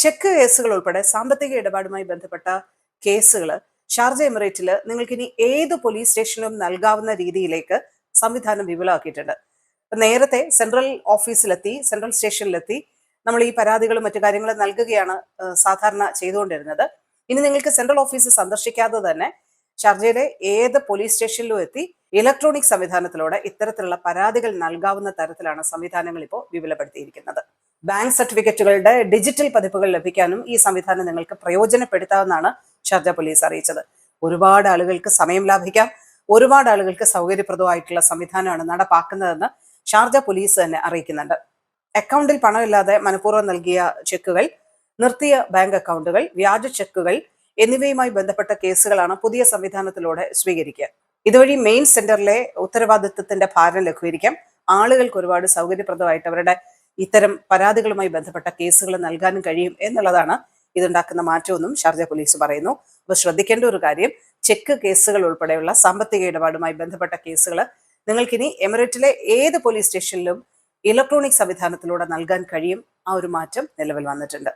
Check കേസുകൾ ഉൾപ്പെടെ സാമ്പത്തിക ഇടപാടുമായി ബന്ധപ്പെട്ട കേസുകൾ ഷാർജ എമിറേറ്റിൽ നിങ്ങൾക്ക് ഇനി ഏത് പോലീസ് സ്റ്റേഷനിലും നൽകാവുന്ന രീതിയിലേക്ക് സംവിധാനം വിപുലമാക്കിയിട്ടുണ്ട്. നേരത്തെ സെൻട്രൽ ഓഫീസിലെത്തി സെൻട്രൽ സ്റ്റേഷനിലെത്തി നമ്മൾ ഈ പരാതികളും മറ്റു കാര്യങ്ങളും നൽകുകയാണ് സാധാരണ ചെയ്തുകൊണ്ടിരുന്നത്. ഇനി നിങ്ങൾക്ക് സെൻട്രൽ ഓഫീസ് സന്ദർശിക്കാതെ തന്നെ ഷാർജയിലെ ഏത് പോലീസ് സ്റ്റേഷനിലും എത്തി ഇലക്ട്രോണിക് സംവിധാനത്തിലൂടെ ഇത്തരത്തിലുള്ള പരാതികൾ നൽകാവുന്ന തരത്തിലാണ് സംവിധാനങ്ങൾ ഇപ്പോൾ വിപുലപ്പെടുത്തിയിരിക്കുന്നത്. ബാങ്ക് സർട്ടിഫിക്കറ്റുകളുടെ ഡിജിറ്റൽ പതിപ്പുകൾ ലഭിക്കാനും ഈ സംവിധാനം നിങ്ങൾക്ക് പ്രയോജനപ്പെടുത്താമെന്നാണ് ഷാർജ പോലീസ് അറിയിച്ചത്. ഒരുപാട് ആളുകൾക്ക് സമയം ലാഭിക്കാം. ഒരുപാട് ആളുകൾക്ക് സൗകര്യപ്രദമായിട്ടുള്ള സംവിധാനമാണ് നടപ്പാക്കുന്നതെന്ന് ഷാർജ പോലീസ് തന്നെ അറിയിക്കുന്നുണ്ട്. അക്കൗണ്ടിൽ പണമില്ലാതെ മനഃപൂർവം നൽകിയ ചെക്കുകൾ നിർത്തിയ ബാങ്ക് അക്കൗണ്ടുകൾ വ്യാജ ചെക്കുകൾ എന്നിവയുമായി ബന്ധപ്പെട്ട കേസുകളാണ് പുതിയ സംവിധാനത്തിലൂടെ സ്വീകരിക്കുക. ഇതുവഴി മെയിൻ സെന്ററിലെ ഉത്തരവാദിത്വത്തിന്റെ ഭാരം ലഘൂകരിക്കാം. ആളുകൾക്ക് ഒരുപാട് സൗകര്യപ്രദമായിട്ട് അവരുടെ ഇത്തരം പരാതികളുമായി ബന്ധപ്പെട്ട കേസുകൾ നൽകാനും കഴിയും എന്നുള്ളതാണ് ഇതുണ്ടാക്കുന്ന മാറ്റമെന്നും ഷാർജ പോലീസ് പറയുന്നു. അപ്പോൾ ശ്രദ്ധിക്കേണ്ട ഒരു കാര്യം ചെക്ക് കേസുകൾ ഉൾപ്പെടെയുള്ള സാമ്പത്തിക ഇടപാടുമായി ബന്ധപ്പെട്ട കേസുകൾ നിങ്ങൾക്കിനി എമിറേറ്റിലെ ഏത് പോലീസ് സ്റ്റേഷനിലും ഇലക്ട്രോണിക് സംവിധാനത്തിലൂടെ നൽകാൻ കഴിയും ആ ഒരു മാറ്റം നിലവിൽ വന്നിട്ടുണ്ട്.